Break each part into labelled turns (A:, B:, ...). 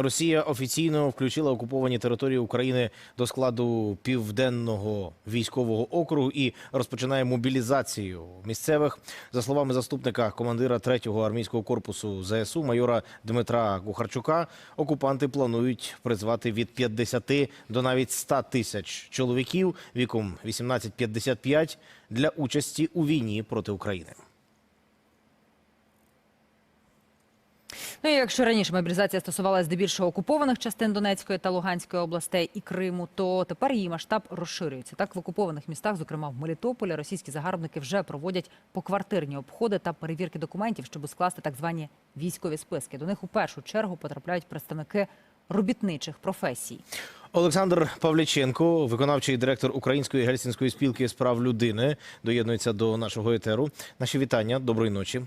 A: Росія офіційно включила окуповані території України до складу південного військового округу і розпочинає мобілізацію місцевих. За словами заступника командира 3-го армійського корпусу ЗСУ майора Дмитра Кухарчука, окупанти планують призвати від 50 до навіть 100 тисяч чоловіків віком 18-55 для участі у війні проти України.
B: Ну і якщо раніше мобілізація стосувалася здебільшого окупованих частин Донецької та Луганської областей і Криму, то тепер її масштаб розширюється. Так в окупованих містах, зокрема в Мелітополі, російські загарбники вже проводять поквартирні обходи та перевірки документів, щоб скласти так звані військові списки. До них у першу чергу потрапляють представники робітничих професій.
A: Олександр Павліченко, виконавчий директор Української гельсінської спілки з прав людини, доєднується до нашого етеру. Наші вітання. Доброї ночі.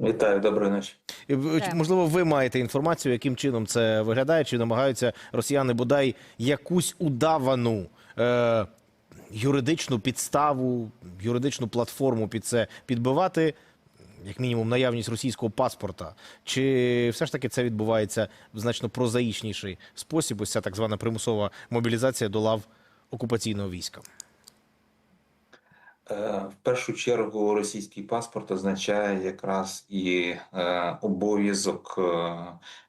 C: Вітаю, доброї ночі.
A: І. Можливо, ви маєте інформацію, яким чином це виглядає, чи намагаються росіяни бодай якусь удавану е, юридичну підставу, юридичну платформу під це підбивати, як мінімум, наявність російського паспорта, чи все ж таки це відбувається в значно прозаїчніший спосіб, ось ця так звана примусова мобілізація до лав окупаційного війська?
C: Е, В першу чергу російський паспорт означає якраз і е, обов'язок е,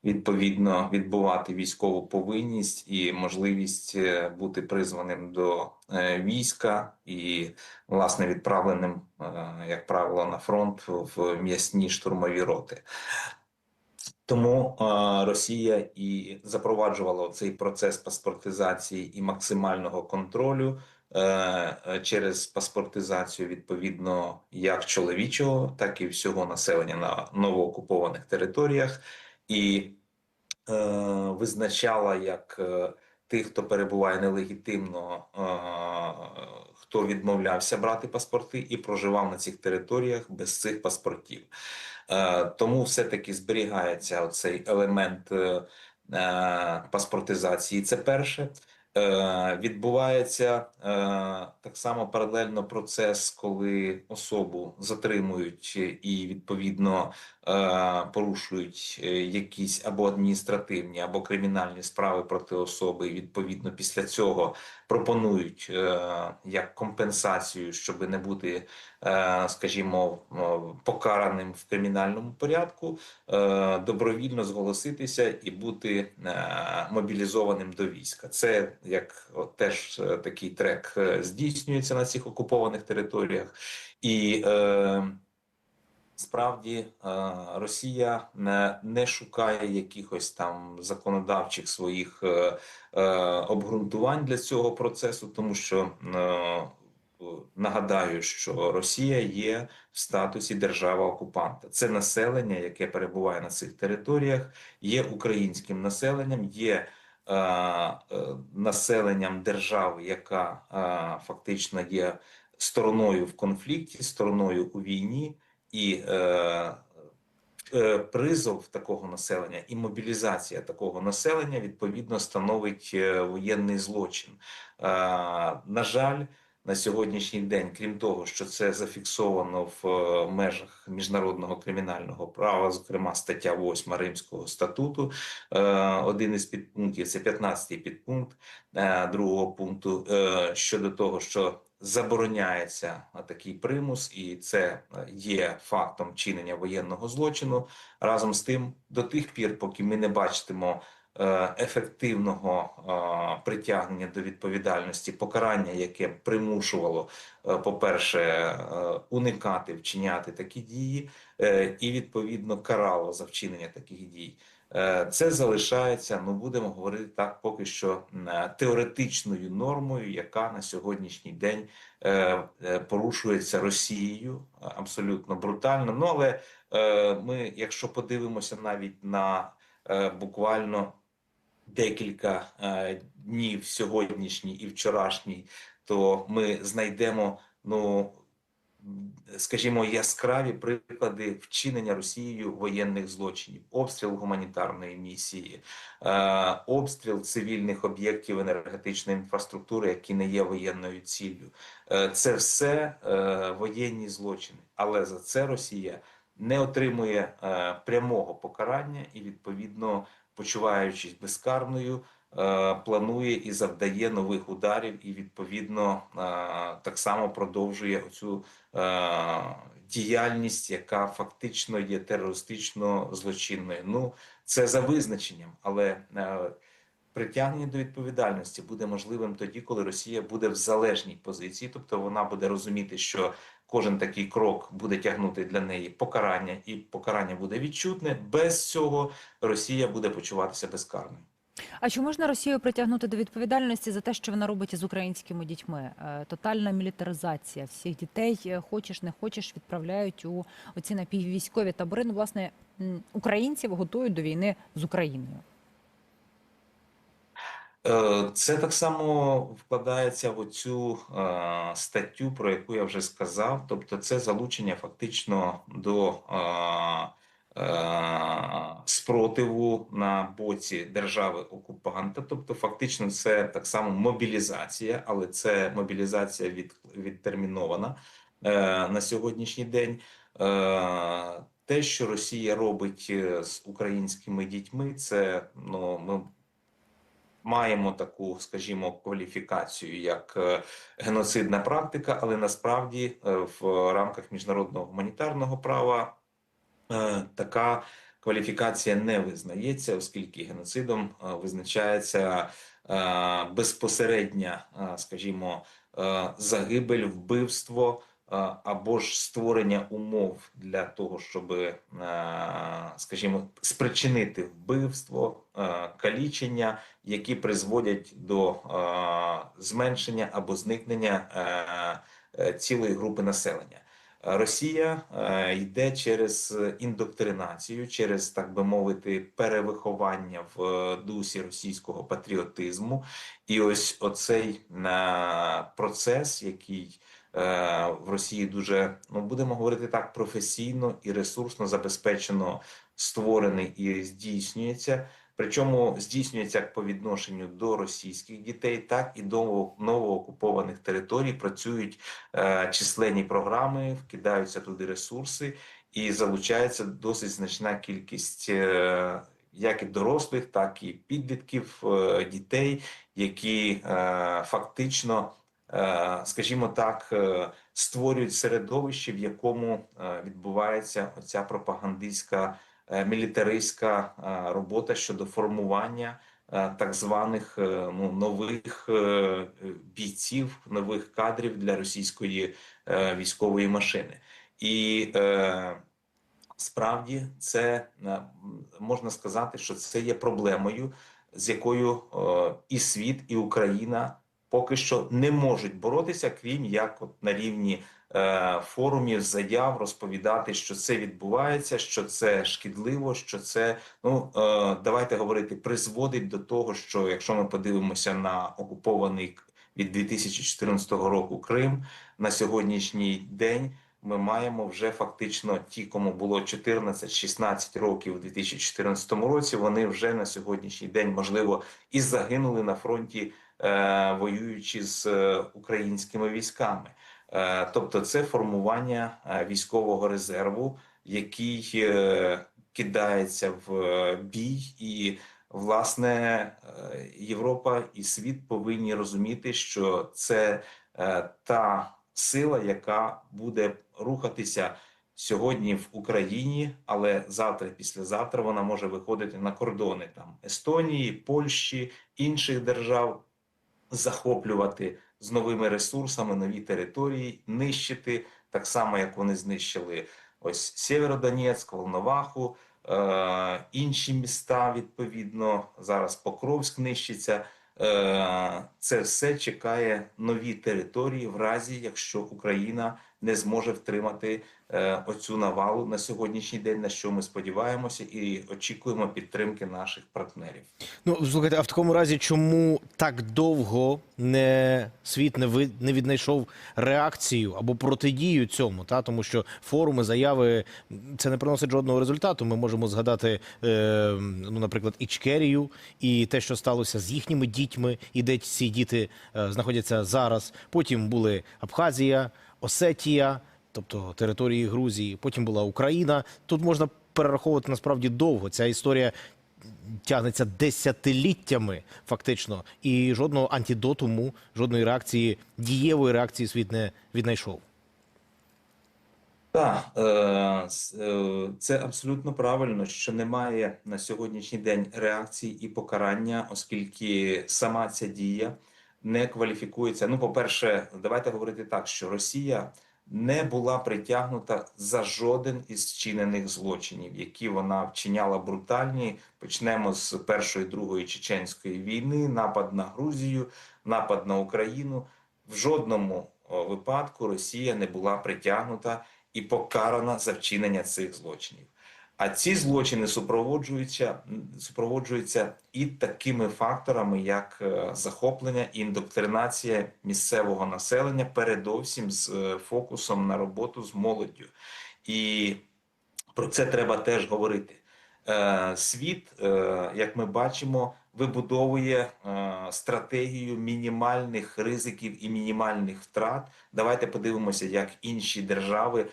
C: відповідно відбувати військову повинність і можливість бути призваним до війська і власне відправленим, як правило, на фронт в м'ясні штурмові роти. Тому Росія і запроваджувала цей процес паспортизації і максимального контролю через паспортизацію відповідно як чоловічого, так і всього населення на новоокупованих територіях, і е, визначала як е, тих, хто перебуває нелегітимно, е, хто відмовлявся брати паспорти і проживав на цих територіях без цих паспортів. Е, Тому все-таки зберігається цей елемент е, е, паспортизації. Це перше. Е, Відбувається е, так само паралельно процес, коли особу затримують і відповідно порушують е, якісь або адміністративні, або кримінальні справи проти особи. І відповідно після цього пропонують е, як компенсацію, щоб не бути, е, скажімо, е, покараним в кримінальному порядку, е, добровільно зголоситися і бути е, мобілізованим до війська. Це як от, теж е, такий трек е, здійснюється на цих окупованих територіях, і е, справді е, Росія не, не шукає якихось там законодавчих своїх е, е, обґрунтувань для цього процесу, тому що е, Нагадаю, що Росія є в статусі держава-окупанта. Це населення, яке перебуває на цих територіях, є українським населенням, є е, е, населенням держави, яка е, фактично є стороною в конфлікті, стороною у війні, і е, е, призов такого населення і мобілізація такого населення відповідно становить е, воєнний злочин. Е, на жаль. На сьогоднішній день, крім того, що це зафіксовано в е, межах міжнародного кримінального права, зокрема стаття 8 Римського статуту, е, один із підпунктів це 15-й підпункт другого пункту щодо того, що забороняється такий примус, і це е, є фактом чинення воєнного злочину. Разом з тим, до тих пір, поки ми не бачитимо е, ефективного е, притягнення до відповідальності, покарання, яке примушувало, по-перше, уникати вчиняти такі дії, і відповідно карало за вчинення таких дій. Е, Це залишається, ну будемо говорити так, поки що е, теоретичною нормою, яка на сьогоднішній день е, порушується Росією абсолютно брутально. Ну але ми, якщо подивимося навіть на буквально декілька днів сьогоднішній і вчорашній, то ми знайдемо ну. Скажімо, яскраві приклади вчинення Росією воєнних злочинів, обстріл гуманітарної місії, е, обстріл цивільних об'єктів енергетичної інфраструктури, які не є воєнною ціллю. Е, це все е, воєнні злочини, але за це Росія не отримує прямого покарання і відповідно почуваючись безкарною, планує і завдає нових ударів, і відповідно е, так само продовжує цю діяльність, яка фактично є терористично злочинною. Ну це за визначенням, але е, притягнення до відповідальності буде можливим тоді, коли Росія буде в залежній позиції, тобто вона буде розуміти, що кожен такий крок буде тягнути для неї покарання, і покарання буде відчутне. Без цього Росія буде почуватися безкарною.
B: А чи можна Росію притягнути до відповідальності за те, що вона робить із українськими дітьми? Е, Тотальна мілітаризація всіх дітей, е, хочеш не хочеш, відправляють у оці напіввійськові табори. Ну, власне, українців готують до війни з Україною.
C: Е, Це так само вкладається в оцю е, статтю, про яку я вже сказав. Тобто, це залучення фактично до спротиву на боці держави окупанта. Тобто, фактично, це так само мобілізація, але це мобілізація від, відтермінована е, на сьогоднішній день. Е, те, що Росія робить е, з українськими дітьми, це ну ми маємо таку, скажімо, кваліфікацію як е, геноцидна практика, але насправді е, в рамках міжнародного гуманітарного права е, така кваліфікація не визнається, оскільки геноцидом е, визначається е, безпосередня, е, скажімо, е, загибель, вбивство. е, Або ж створення умов для того, щоб, е, скажімо, спричинити вбивство, е, калічення, які призводять до е, зменшення або зникнення е, е, цілої групи населення. Росія е, йде через індоктринацію, через так би мовити, перевиховання в е, дусі російського патріотизму, і ось оцей е, процес, який в Росії дуже ну будемо говорити так професійно і ресурсно забезпечено створений і здійснюється. Причому здійснюється як по відношенню до російських дітей, так і до новоокупованих територій. Працюють е, численні програми, вкидаються туди ресурси, і залучається досить значна кількість е, як і дорослих, так і підлітків, е, дітей, які е, фактично, е, скажімо так, створюють середовище, в якому відбувається оця пропагандистська мілітаристська е, робота щодо формування е, так званих е, ну, нових е, бійців, нових кадрів для російської е, військової машини. І е, справді це е, можна сказати, що це є проблемою, з якою е, і світ, і Україна поки що не можуть боротися, крім як от на рівні е, форумів, заяв розповідати, що це відбувається, що це шкідливо, що це ну е, давайте говорити, призводить до того, що якщо ми подивимося на окупований від 2014 року Крим на сьогоднішній день. Ми маємо вже фактично ті, кому було 14-16 років у 2014 році. Вони вже на сьогоднішній день можливо і загинули на фронті, е, воюючи з е, українськими військами. Е, тобто, це формування е, військового резерву, який е, кидається в бій, і власне Європа і світ повинні розуміти, що це та сила, яка буде рухатися сьогодні в Україні, але завтра, післязавтра вона може виходити на кордони там Естонії, Польщі, інших держав, захоплювати з новими ресурсами нові території, нищити так само, як вони знищили ось Сєвєродонецьк, Волноваху, е, інші міста. Відповідно, зараз Покровськ нищиться. Е, Це все чекає нові території, в разі якщо Україна не зможе втримати е, оцю навалу на сьогоднішній день, на що ми сподіваємося, і очікуємо підтримки наших партнерів.
A: Ну, слухайте, а в такому разі, чому так довго не світ не ви не віднайшов реакцію або протидію цьому? Та тому що форуми, заяви це не приносить жодного результату. Ми можемо згадати, е, ну, наприклад, Ічкерію і те, що сталося з їхніми дітьми, і де ці діти е, знаходяться зараз. Потім були Абхазія, Осетія, тобто території Грузії. Потім була Україна. Тут можна перераховувати насправді довго. Ця історія тягнеться десятиліттями, фактично, і жодного антидотуму, жодної реакції, дієвої реакції світ не віднайшов.
C: Так, е, е, це абсолютно правильно, що немає на сьогоднішній день реакції і покарання, оскільки сама ця дія не кваліфікується. Ну, по-перше, давайте говорити так, що Росія не була притягнута за жоден із вчинених злочинів, які вона вчиняла брутальні. Почнемо з першої другої чеченської війни, напад на Грузію, напад на Україну. В жодному випадку Росія не була притягнута і покарана за вчинення цих злочинів. А ці злочини супроводжуються, супроводжуються і такими факторами, як е, захоплення і індоктринація місцевого населення, передовсім з е, фокусом на роботу з молоддю. І про це треба теж говорити. Е, Світ, як ми бачимо, вибудовує стратегію мінімальних ризиків і мінімальних втрат. Давайте подивимося, як інші держави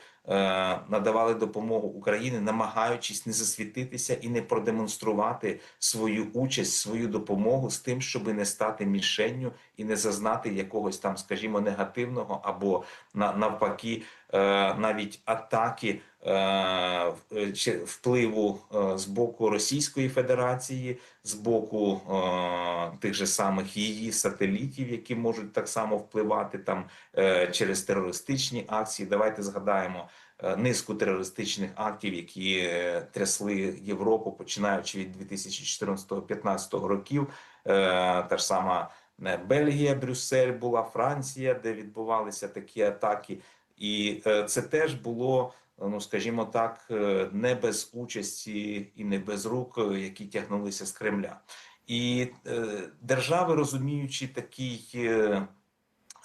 C: надавали допомогу Україні, намагаючись не засвітитися і не продемонструвати свою участь, свою допомогу з тим, щоб не стати мішенню і не зазнати якогось там, скажімо, негативного або на- навпаки, е, навіть атаки е, чи впливу е, з боку Російської Федерації, з боку е, тих же самих її сателітів, які можуть так само впливати там е, через терористичні акції. Давайте згадаємо е, низку терористичних актів, які е, трясли Європу, починаючи від 2014-2015 років. Е, Та ж сама е, Бельгія, Брюссель була Франція, де відбувалися такі атаки, і е, це теж було. Ну, скажімо так, е, не без участі і не без рук, е, які тягнулися з Кремля, і е, держави, розуміючи такий е, е,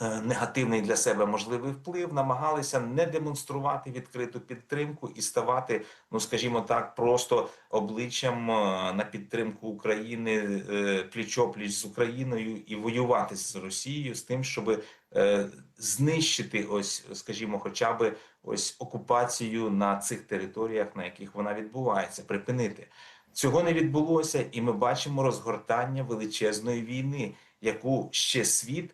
C: негативний для себе можливий вплив, намагалися не демонструвати відкриту підтримку і ставати, ну скажімо так, просто обличчям е, на підтримку України е, пліч-опліч з Україною і воювати з Росією з тим, щоб е, знищити ось, скажімо, хоча би ось окупацію на цих територіях, на яких вона відбувається, припинити. Цього не відбулося, і ми бачимо розгортання величезної війни, яку ще світ е,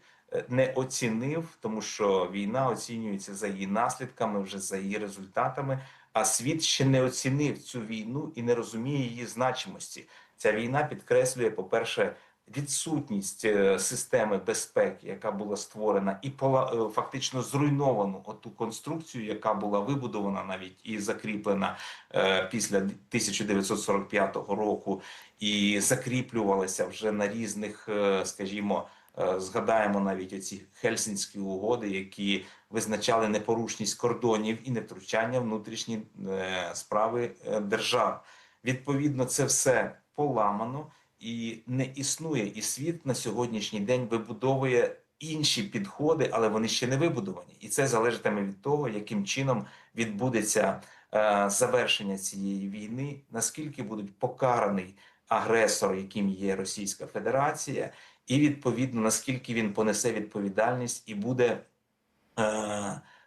C: не оцінив, тому що війна оцінюється за її наслідками, вже за її результатами. А світ ще не оцінив цю війну і не розуміє її значимості. Ця війна підкреслює, по-перше, відсутність е, системи безпеки, яка була створена, і е, фактично зруйновану оту конструкцію, яка була вибудована навіть і закріплена е, після 1945 року, і закріплювалася вже на різних, е, скажімо. Е, Згадаємо навіть оці Хельсінські угоди, які визначали непорушність кордонів і невтручання внутрішні е, справи е, держав. Відповідно, це все поламано і не існує. І світ на сьогоднішній день вибудовує інші підходи, але вони ще не вибудовані. І це залежатиме від того, яким чином відбудеться завершення цієї війни, наскільки будуть покараний агресор, яким є Російська Федерація, і відповідно наскільки він понесе відповідальність і буде е,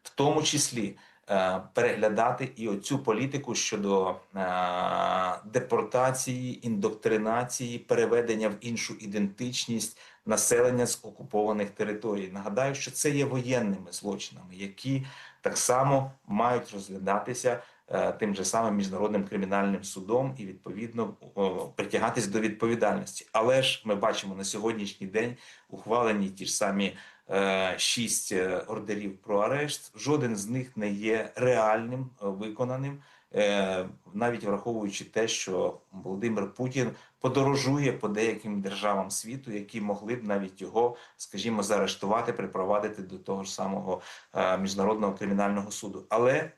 C: в тому числі е, переглядати і оцю політику щодо е, депортації, індоктринації, переведення в іншу ідентичність населення з окупованих територій. Нагадаю, що це є воєнними злочинами, які так само мають розглядатися тим же самим міжнародним кримінальним судом і відповідно притягатись до відповідальності. Але ж ми бачимо на сьогоднішній день ухвалені ті ж самі е, шість е, ордерів про арешт. Жоден з них не є реальним е, виконаним, е, навіть враховуючи те, що Володимир Путін подорожує по деяким державам світу, які могли б навіть його, скажімо, заарештувати, припровадити до того ж самого е, міжнародного кримінального суду. Але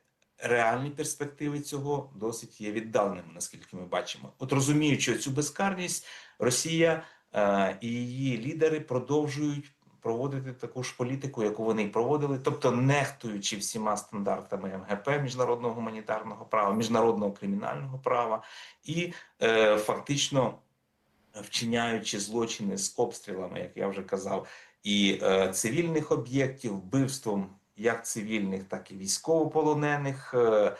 C: реальні перспективи цього досить є віддаленими, наскільки ми бачимо. От розуміючи цю безкарність, Росія е, і її лідери продовжують проводити таку ж політику, яку вони й проводили, тобто нехтуючи всіма стандартами МГП міжнародного гуманітарного права, міжнародного кримінального права, і е, фактично вчиняючи злочини з обстрілами, як я вже казав, і е, цивільних об'єктів, вбивством як цивільних, так і військовополонених, е, е,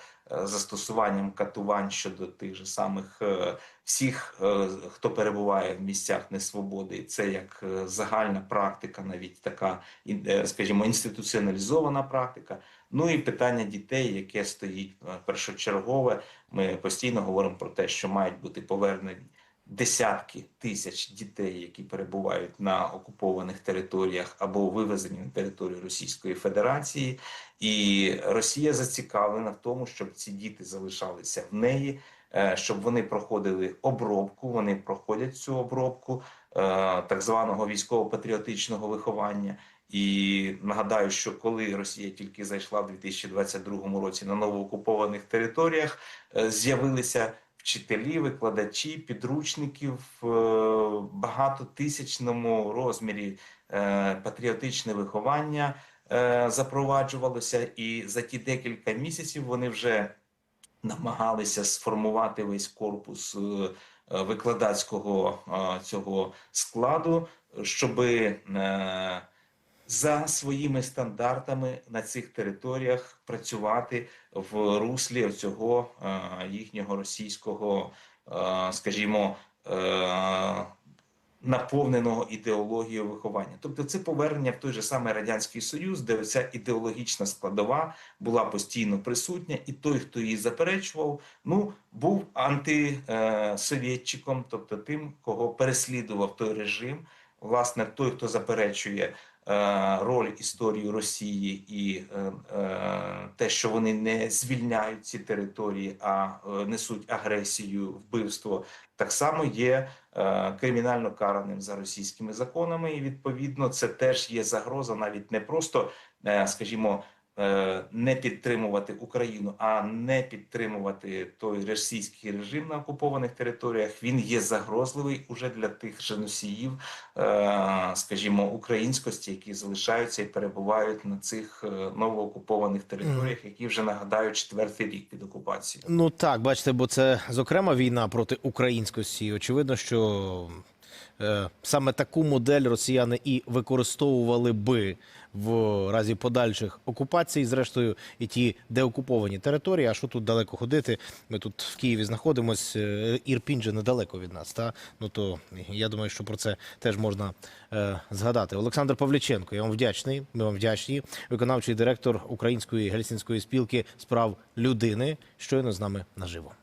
C: застосуванням катувань щодо тих же самих е, всіх, хто перебуває в місцях несвободи. Це як загальна практика, навіть така, скажімо, інституціоналізована практика. Ну і питання дітей, яке стоїть першочергове. Ми постійно говоримо про те, що мають бути повернені десятки тисяч дітей, які перебувають на окупованих територіях або вивезені на територію Російської Федерації, і Росія зацікавлена в тому, щоб ці діти залишалися в неї, е, щоб вони проходили обробку. Вони проходять цю обробку е, так званого військово-патріотичного виховання. І нагадаю, що коли Росія тільки зайшла в 2022 році на новоокупованих територіях, е, з'явилися вчителі, викладачі, підручників в е, багатотисячному розмірі е, патріотичне виховання е, запроваджувалося, і за ті декілька місяців вони вже намагалися сформувати весь корпус викладацького цього складу, щоби за своїми стандартами на цих територіях працювати в руслі цього е, їхнього російського, е, скажімо, е, наповненого ідеологією виховання. Тобто це повернення в той же самий радянський союз, де ця ідеологічна складова була постійно присутня, і той, хто її заперечував, ну був антисовєтчиком, тобто тим, кого переслідував той режим. Власне, той, хто заперечує роль історії Росії і е, е, те, що вони не звільняють ці території, а е, несуть агресію, вбивство, так само є е, кримінально караним за російськими законами. І відповідно це теж є загроза, навіть не просто, е, скажімо. Е, Не підтримувати Україну, а не підтримувати той російський режим на окупованих територіях. Він є загрозливий уже для тих же носіїв, е, скажімо, українськості, які залишаються і перебувають на цих е, новоокупованих територіях, які вже нагадають четвертий рік під окупацією.
A: Ну так, бачите, бо це зокрема війна проти українськості. Очевидно, що саме таку модель росіяни і використовували би в разі подальших окупацій. Зрештою, і ті деокуповані території. А що тут далеко ходити? Ми тут в Києві знаходимось. е, Ірпінь же недалеко від нас. Та ну то я думаю, що про це теж можна е, згадати. Олександр Павліченко, я вам вдячний. Ми вам вдячні. Виконавчий директор Української гельсінської спілки справ людини. Щойно з нами наживо.